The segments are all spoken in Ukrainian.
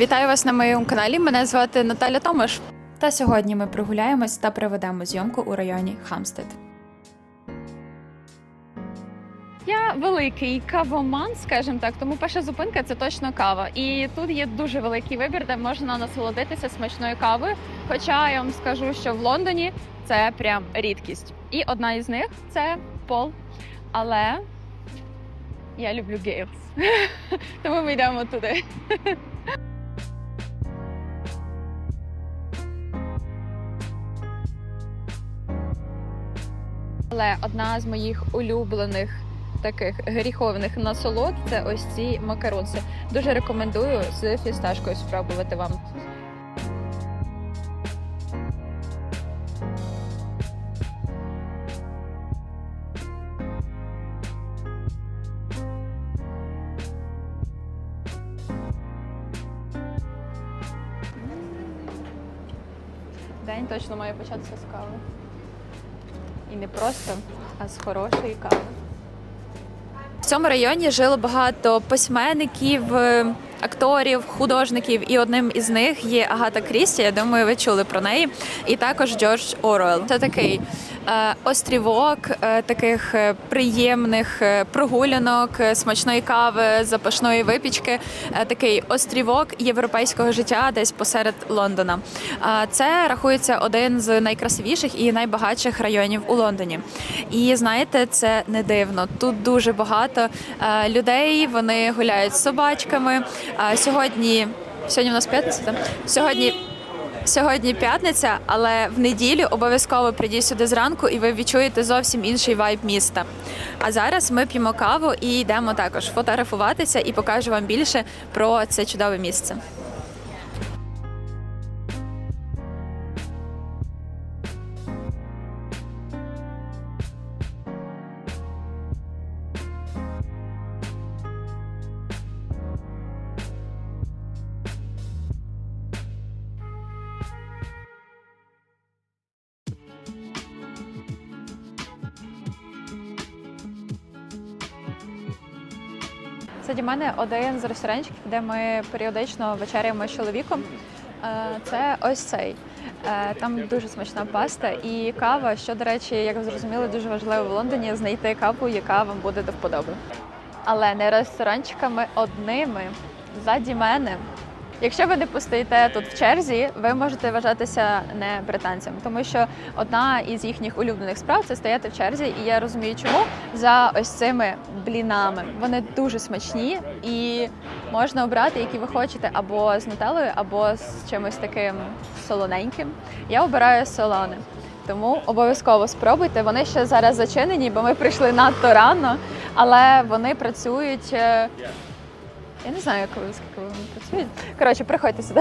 вітаю вас на моєму каналі. Мене звати Наталя Томаш. Та сьогодні ми прогуляємось та проведемо зйомку у районі Хамстед. Я великий кавоман, скажімо так, тому перша зупинка це точно кава. І тут є дуже великий вибір, де можна насолодитися смачною кавою. Хоча я вам скажу, що в Лондоні це прям рідкість. І одна із них це Пол. Але я люблю Гейлс. Тому ми йдемо туди. Але одна з моїх улюблених таких гріховних насолод це ось ці макаронси. Дуже рекомендую з фісташкою спробувати вам. День точно має початися з кави. І не просто, а з хорошої кави. В цьому районі жило багато письменників, е, акторів, художників, і одним із них є Агата Крісті. Я думаю, ви чули про неї. І також Джордж Оруел. Це такий острівок е, таких е, приємних е, прогулянок, е, смачної кави, запашної випічки. Е, такий острівок європейського життя, десь посеред Лондона. Це рахується один з найкрасивіших і найбагатших районів у Лондоні. І знаєте, це не дивно. Тут дуже багато е, людей. Вони гуляють з собачками. Сьогодні, сьогодні у нас п'ятниця. Сьогодні. Сьогодні п'ятниця, але в неділю обов'язково прийдіть сюди зранку, і ви відчуєте зовсім інший вайб міста. А зараз ми п'ємо каву і йдемо також фотографуватися і покажу вам більше про це чудове місце. Сьогодні мене один з ресторанчиків, де ми періодично вечеряємо з чоловіком. Е, Це ось цей. Е, Там дуже смачна паста і кава, що, до речі, як ви зрозуміли, дуже важливо в Лондоні знайти каву, яка вам буде до вподоби. Але не ресторанчиками одними. Ззаді мене. Якщо ви не постоїте тут в черзі, ви можете вважатися не британцем, тому що одна із їхніх улюблених справ це стояти в черзі, і я розумію, чому за ось цими блінами. Вони дуже смачні і можна обрати, які ви хочете, або з нутеллою, або з чимось таким солоненьким. Я обираю солоне. Тому обов'язково спробуйте. Вони ще зараз зачинені, бо ми прийшли надто рано, але вони працюють. Я не знаю, коли скільки вони працюють. Коротше, приходьте сюди.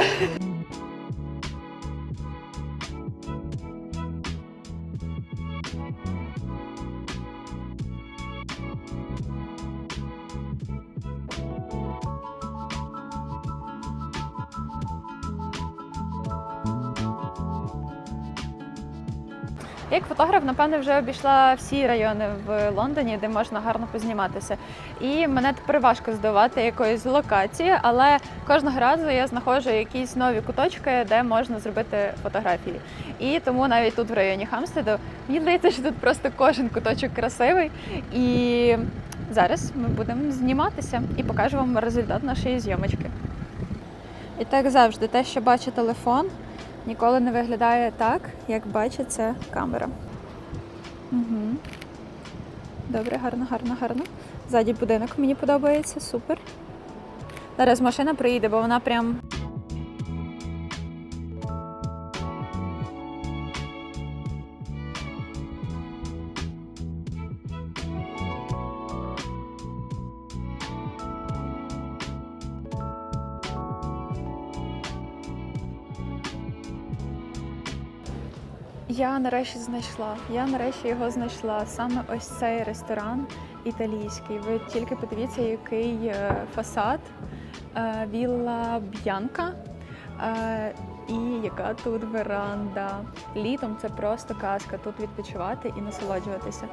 Як фотограф, напевне, вже обійшла всі райони в Лондоні, де можна гарно позніматися. І мене тепер важко здавати якоїсь локації, але кожного разу я знаходжу якісь нові куточки, де можна зробити фотографії. І тому навіть тут в районі Хамстеду мені здається, що тут просто кожен куточок красивий. І зараз ми будемо зніматися і покажу вам результат нашої зйомочки. І так завжди, те, що бачить телефон, ніколи не виглядає так, як бачиться камера. Угу. Добре, гарно, гарно, гарно. Ззаді будинок мені подобається, супер. Зараз машина приїде, бо вона прям. Нарешті знайшла. Я нарешті його знайшла. Саме ось цей ресторан італійський. Ви тільки подивіться, який е, фасад Е, Вілла Б'янка. Е, І яка тут веранда. Літом це просто казка. Тут відпочивати і насолоджуватися.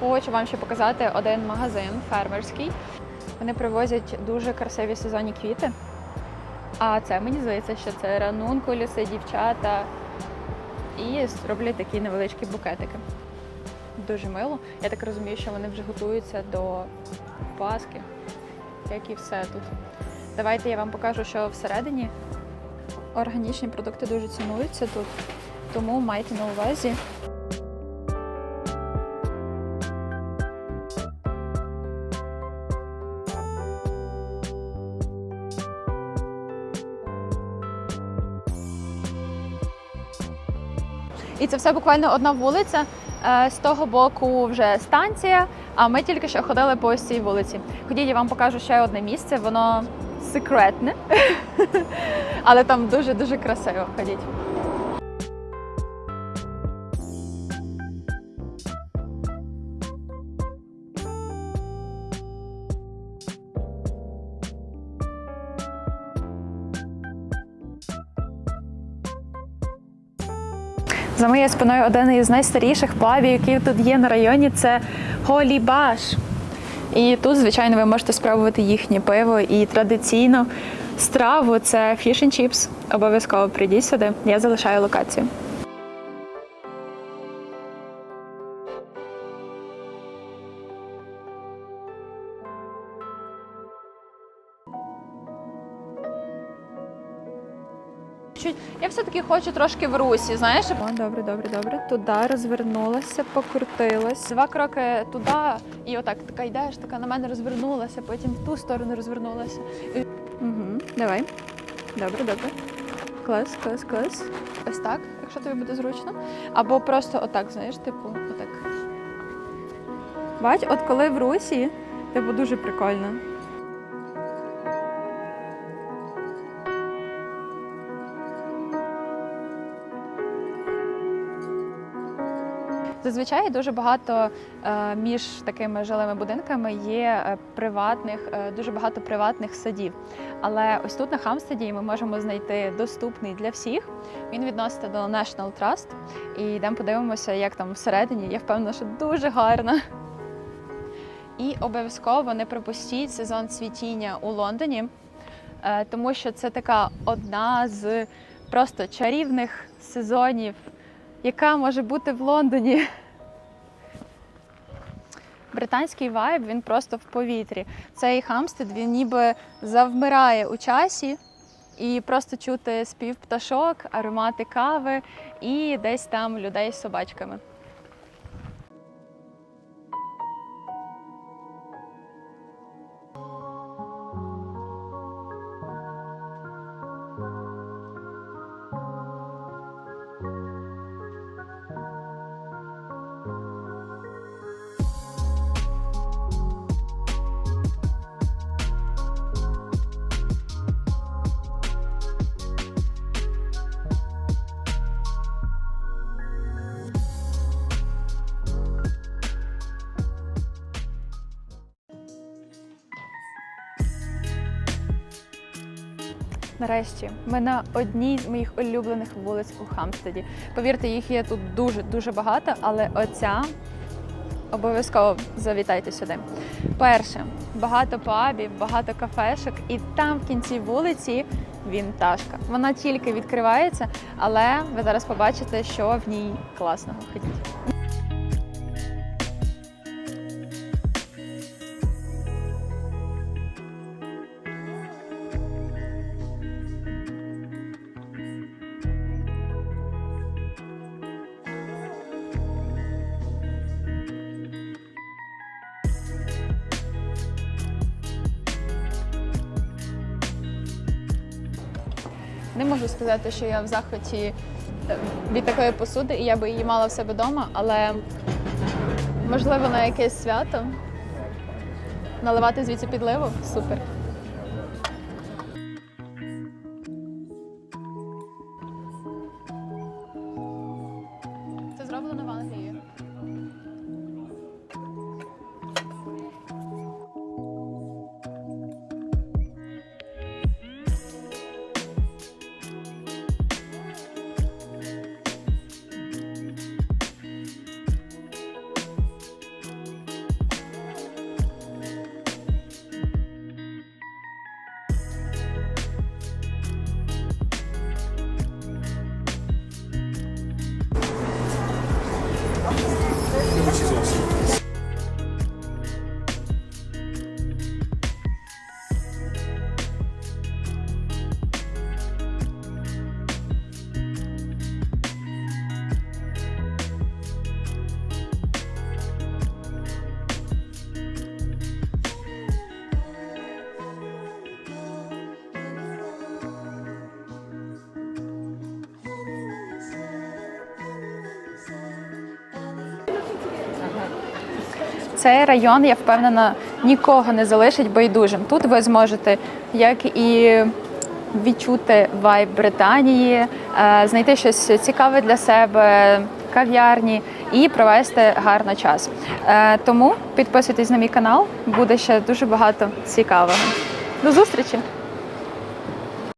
Хочу вам ще показати один магазин фермерський. Вони привозять дуже красиві сезонні квіти. А це мені здається, що це ранункулюси, дівчата. І роблять такі невеличкі букетики. Дуже мило. Я так розумію, що вони вже готуються до Пасхи, як і все тут. Давайте я вам покажу, що всередині органічні продукти дуже цінуються тут, тому майте на увазі. І це все буквально одна вулиця. Е, З того боку вже станція. А ми тільки що ходили по ось цій вулиці. Ходіть, я вам покажу ще одне місце. Воно секретне, але там дуже дуже красиво. Ходіть. За моєю спиною один із найстаріших плавів, який тут є на районі, це Голі Баш. І тут, звичайно, ви можете спробувати їхнє пиво і традиційно страву це фішн чіпс. Обов'язково прийдіть сюди. Я залишаю локацію. Чуть я все-таки хочу трошки в русі, знаєш? О, добре, добре, добре. Туди розвернулася, покрутилась. Два кроки туди, і отак така йдеш, така на мене розвернулася, потім в ту сторону розвернулася. І... Угу, давай. Добре, добре. Клас, клас, клас. Ось так, якщо тобі буде зручно. Або просто отак, знаєш, типу, отак. Бач, от коли в русі, типу дуже прикольно. Зазвичай дуже багато е, між такими жилими будинками є е, приватних, е, дуже багато приватних садів. Але ось тут на Хамстеді ми можемо знайти доступний для всіх. Він відноситься до National Trust. І йдемо подивимося, як там всередині. Я впевнена, що дуже гарно. І обов'язково не пропустіть сезон цвітіння у Лондоні, тому що це така одна з просто чарівних сезонів, яка може бути в Лондоні. Британський вайб він просто в повітрі. Цей Хамстед він ніби завмирає у часі, і просто чути спів пташок, аромати кави і десь там людей з собачками. Нарешті ми на одній з моїх улюблених вулиць у Хамстеді. Повірте, їх є тут дуже дуже багато, але оця обов'язково завітайте сюди. Перше, багато пабів, багато кафешок, і там в кінці вулиці вінтажка. Вона тільки відкривається, але ви зараз побачите, що в ній класного. Ходіть. Не можу сказати, що я в захваті е, від такої посуди, і я би її мала в себе вдома, але можливо на якесь свято наливати звідси підливу супер. Це зроблено в Англії. Цей район, я впевнена, нікого не залишить байдужим. Тут ви зможете як і відчути вайб Британії, е, знайти щось цікаве для себе, кав'ярні і провести гарно час. Е, Тому підписуйтесь на мій канал, буде ще дуже багато цікавого. До зустрічі!